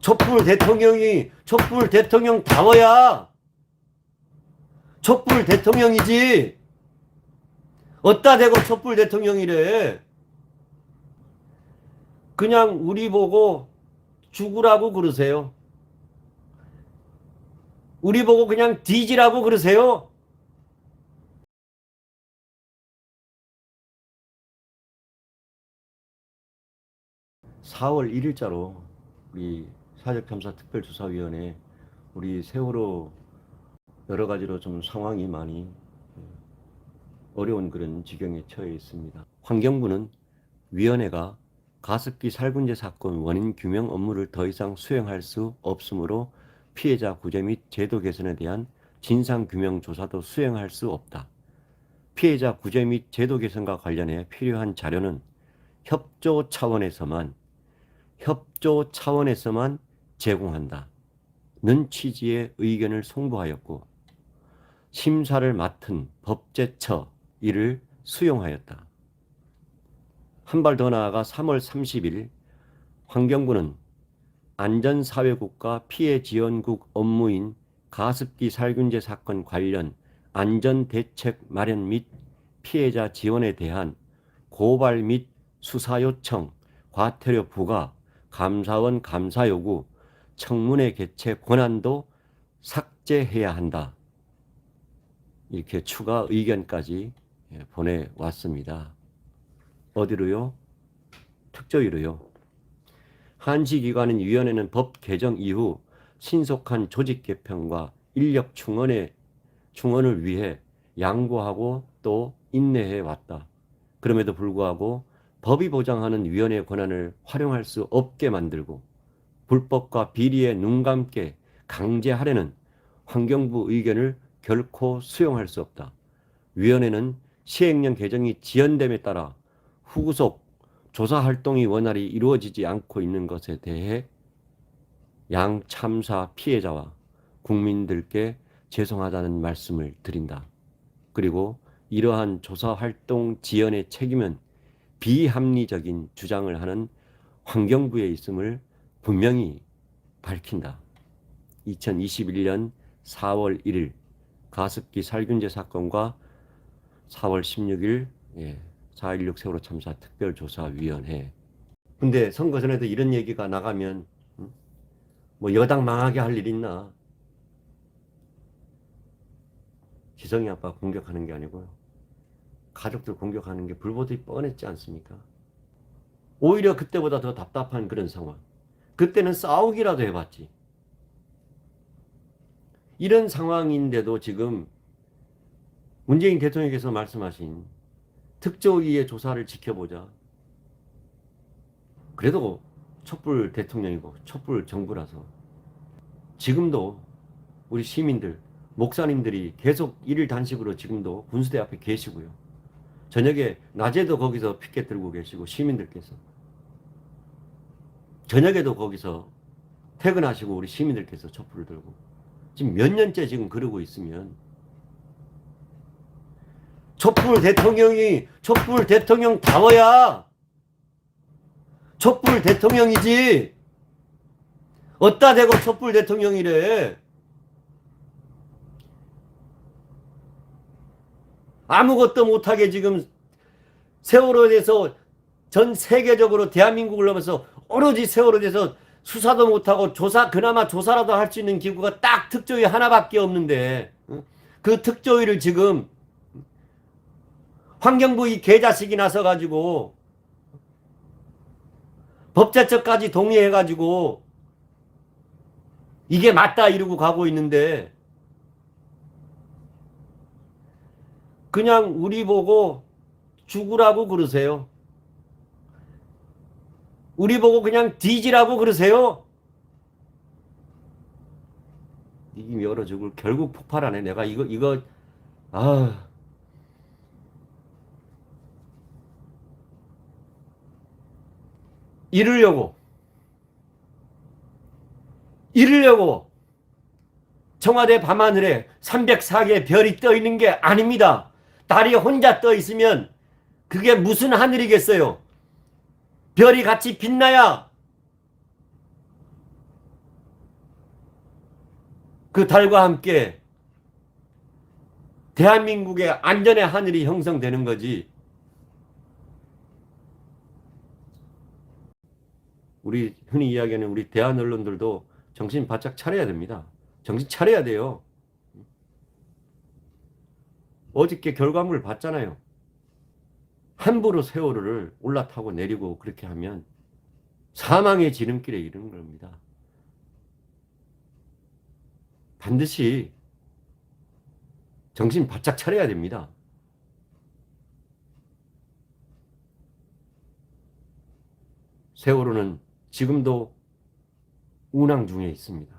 촛불 대통령이 촛불 대통령 다워야. 촛불 대통령이지. 어따 대고 촛불 대통령이래. 그냥 우리 보고 죽으라고 그러세요. 우리 보고 그냥 뒤지라고 그러세요. 4월 1일자로 우리 사적탐사 특별조사위원회 우리 세월호 여러 가지로 좀 상황이 많이 어려운 그런 지경에 처해 있습니다. 환경부는 위원회가 가습기 살균제 사건 원인 규명 업무를 더 이상 수행할 수 없으므로 피해자 구제 및 제도 개선에 대한 진상 규명 조사도 수행할 수 없다. 피해자 구제 및 제도 개선과 관련해 필요한 자료는 협조 차원에서만 협조 차원에서만 제공한다. 는 취지의 의견을 송부하였고 심사를 맡은 법제처 이를 수용하였다. 한 발 더 나아가 3월 30일 환경부는 안전사회국가 피해지원국 업무인 가습기 살균제 사건 관련 안전대책 마련 및 피해자 지원에 대한 고발 및 수사 요청, 과태료 부과, 감사원 감사 요구, 청문회 개최 권한도 삭제해야 한다. 이렇게 추가 의견까지 예, 보내왔습니다. 어디로요? 특조위로요. 한시기관인 위원회는 법 개정 이후 신속한 조직 개편과 인력 충원에 충원을 위해 양보하고 또 인내해 왔다. 그럼에도 불구하고 법이 보장하는 위원회 권한을 활용할 수 없게 만들고 불법과 비리에 눈 감게 강제하려는 환경부 의견을 결코 수용할 수 없다. 위원회는 시행령 개정이 지연됨에 따라 후구속 조사 활동이 원활히 이루어지지 않고 있는 것에 대해 양 참사 피해자와 국민들께 죄송하다는 말씀을 드린다. 그리고 이러한 조사 활동 지연의 책임은 비합리적인 주장을 하는 환경부에 있음을 분명히 밝힌다. 2021년 4월 1일 가습기 살균제 사건과 4월 16일 예, 4.16 세월호 참사 특별조사위원회. 근데 선거 전에도 이런 얘기가 나가면 음? 뭐 여당 망하게 할 일 있나? 지성이 아빠 공격하는 게 아니고요. 가족들 공격하는 게 불보듯이 뻔했지 않습니까? 오히려 그때보다 더 답답한 그런 상황. 그때는 싸우기라도 해봤지. 이런 상황인데도 지금 문재인 대통령께서 말씀하신 특조위의 조사를 지켜보자. 그래도 촛불 대통령이고 촛불 정부라서 지금도 우리 시민들, 목사님들이 계속 일일 단식으로 지금도 군수대 앞에 계시고요. 저녁에 낮에도 거기서 피켓 들고 계시고 시민들께서 저녁에도 거기서 퇴근하시고 우리 시민들께서 촛불을 들고 지금 몇 년째 지금 그러고 있으면 촛불 대통령이 촛불 대통령 다워야! 촛불 대통령이지! 어따 대고 촛불 대통령이래? 아무것도 못하게 지금 세월호에 대해서 전 세계적으로 대한민국을 넘어서 오로지 세월호에 대해서 수사도 못하고 조사 그나마 조사라도 할 수 있는 기구가 딱 특조위 하나밖에 없는데 어? 그 특조위를 지금 환경부 이 개자식이 나서 가지고 법제처까지 동의해 가지고 이게 맞다 이러고 가고 있는데 그냥 우리 보고 죽으라고 그러세요. 우리 보고 그냥 뒤지라고 그러세요. 이게 열어 죽을 결국 폭발하네. 내가 이거 이거 아 이르려고 이르려고 청와대 밤하늘에 304개의 별이 떠 있는 게 아닙니다. 달이 혼자 떠 있으면 그게 무슨 하늘이겠어요? 별이 같이 빛나야 그 달과 함께 대한민국의 안전의 하늘이 형성되는 거지. 우리 흔히 이야기하는 우리 대한 언론들도 정신 바짝 차려야 됩니다. 정신 차려야 돼요. 어저께 결과물 봤잖아요. 함부로 세월호를 올라타고 내리고 그렇게 하면 사망의 지름길에 이르는 겁니다. 반드시 정신 바짝 차려야 됩니다. 세월호는 지금도 운항 중에 있습니다.